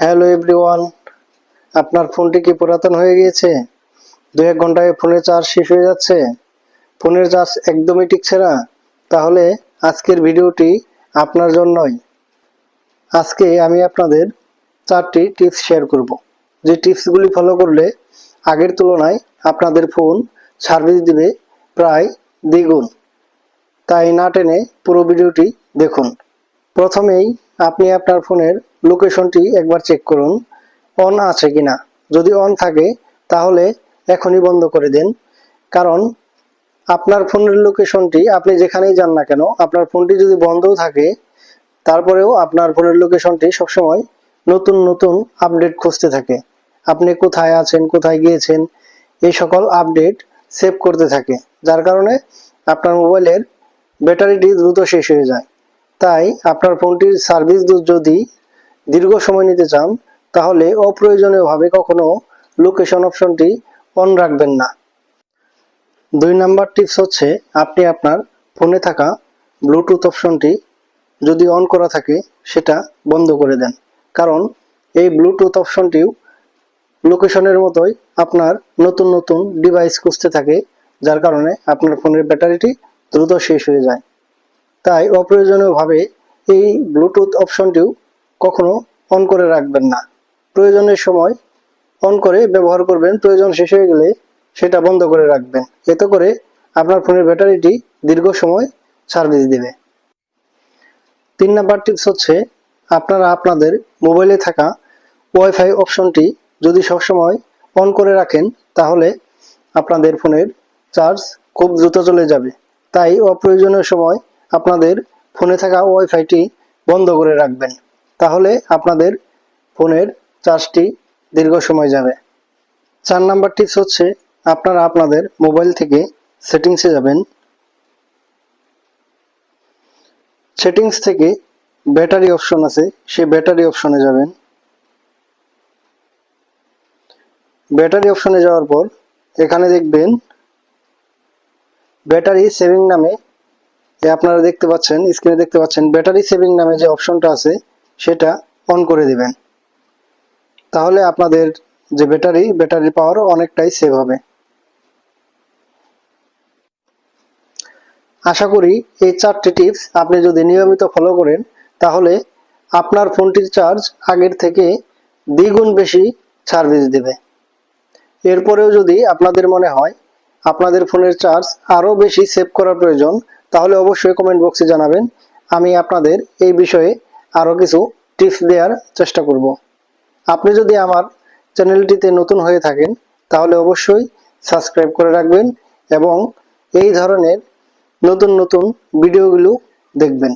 Hello everyone, আপনার ফোনটি কি পুরাতন হয়ে গিয়েছে? দু এক ঘন্টায় ফোনের চার্জ শেষ হয়ে যাচ্ছে? ফোনের চার্জ একদমই টিকছে না? তাহলে আজকের ভিডিওটি আপনার জন্যই। আজকে আমি আপনাদের চারটি টিপস শেয়ার করব। যে টিপসগুলি ফলো করলে আগের তুলনায় আপনাদের ফোন সার্ভিস দিবে প্রায় দ্বিগুণ। তাই না টেনে পুরো ভিডিওটি দেখুন। প্রথমেই আপনি আপনার ফোনের লোকেশনটি একবার চেক করুন। অন আছে কিনা? যদি অন থাকে, তাহলে এখনই বন্ধ করে দেন। কারণ আপনার ফোনের লোকেশনটি আপনি যেখানেই যান না কেন, আপনার ফোনটি যদি বন্ধও থাকে, তারপরেও আপনার ফোনের লোকেশনটি সবসময় নতুন নতুন আপডেট খুঁজতে থাকে। আপনি কোথায় আছেন, কোথায় গিয়েছেন, এই সকল আপডেট সেভ করতে থাকে। যার কারণে আপনার মোবাইলের ব্যাটারিটি দ্রুত শেষ হয়ে যায়। তাই আপনার ফোনটির সার্ভিস যদি দীর্ঘ সময় নিতে চান, তাহলে অপ্রয়োজনীয়ভাবে কখনো লোকেশন অপশনটি অন রাখবেন না। দুই নাম্বার টিপস হচ্ছে, আপনি আপনার ফোনে থাকা ব্লুটুথ অপশনটি যদি অন করা থাকে, সেটা বন্ধ করে দেন। কারণ এই ব্লুটুথ অপশনটিও লোকেশনের মতোই আপনার নতুন নতুন ডিভাইস খুঁজতে থাকে, যার কারণে আপনার ফোনের ব্যাটারিটি দ্রুত শেষ হয়ে যায়। তাই অপ্রয়োজনীয়ভাবে এই ব্লুটুথ অপশনটিও কখনো অন করে রাখবেন না। প্রয়োজনের সময় অন করে ব্যবহার করবেন, প্রয়োজন শেষ হয়ে গেলে সেটা বন্ধ করে রাখবেন। এতে করে আপনার ফোনের ব্যাটারিটি দীর্ঘ সময় সার্ভিস দেবে। তিন নাম্বার টিপস হচ্ছে, আপনারা আপনাদের মোবাইলে থাকা ওয়াইফাই অপশনটি যদি সবসময় অন করে রাখেন, তাহলে আপনাদের ফোনের চার্জ খুব দ্রুত চলে যাবে। তাই অপ্রয়োজনীয় সময় আপনাদের ফোনে থাকা ওয়াইফাইটি বন্ধ করে রাখবেন। তাহলে আপনাদের ফোনের চার্জটি দীর্ঘ সময় যাবে। চার নাম্বার টিপস হচ্ছে, আপনারা আপনাদের মোবাইল থেকে সেটিংসে যাবেন। সেটিংস থেকে ব্যাটারি অপশন আছে, সেই ব্যাটারি অপশনে যাবেন। ব্যাটারি অপশনে যাওয়ার পর এখানে দেখবেন, ব্যাটারি সেভিং নামে এ আপনারা দেখতে পাচ্ছেন স্ক্রিনে দেখতে পাচ্ছেন ব্যাটারি সেভিং নামে যে অপশনটা আছে, সেটা অন করে দিবেন। তাহলে আপনাদের যে ব্যাটারি ব্যাটারি পাওয়ার অনেকটাই সেভ হবে। আশা করি এই চারটি টিপস আপনি যদি নিয়মিত ফলো করেন, তাহলে আপনার ফোনটির চার্জ আগের থেকে দ্বিগুণ বেশি সার্ভিস দেবে। এরপরেও যদি আপনাদের মনে হয়, আপনাদের ফোনের চার্জ আরও বেশি সেভ করার প্রয়োজন তাহলে অবশ্যই কমেন্ট বক্সে জানাবেন। আমি আপনাদের এই বিষয়ে আরও কিছু টিপস দেওয়ার চেষ্টা করব। আপনি যদি আমার চ্যানেলটিতে নতুন হয়ে থাকেন, তাহলে অবশ্যই সাবস্ক্রাইব করে রাখবেন এবং এই ধরনের নতুন নতুন ভিডিওগুলো দেখবেন।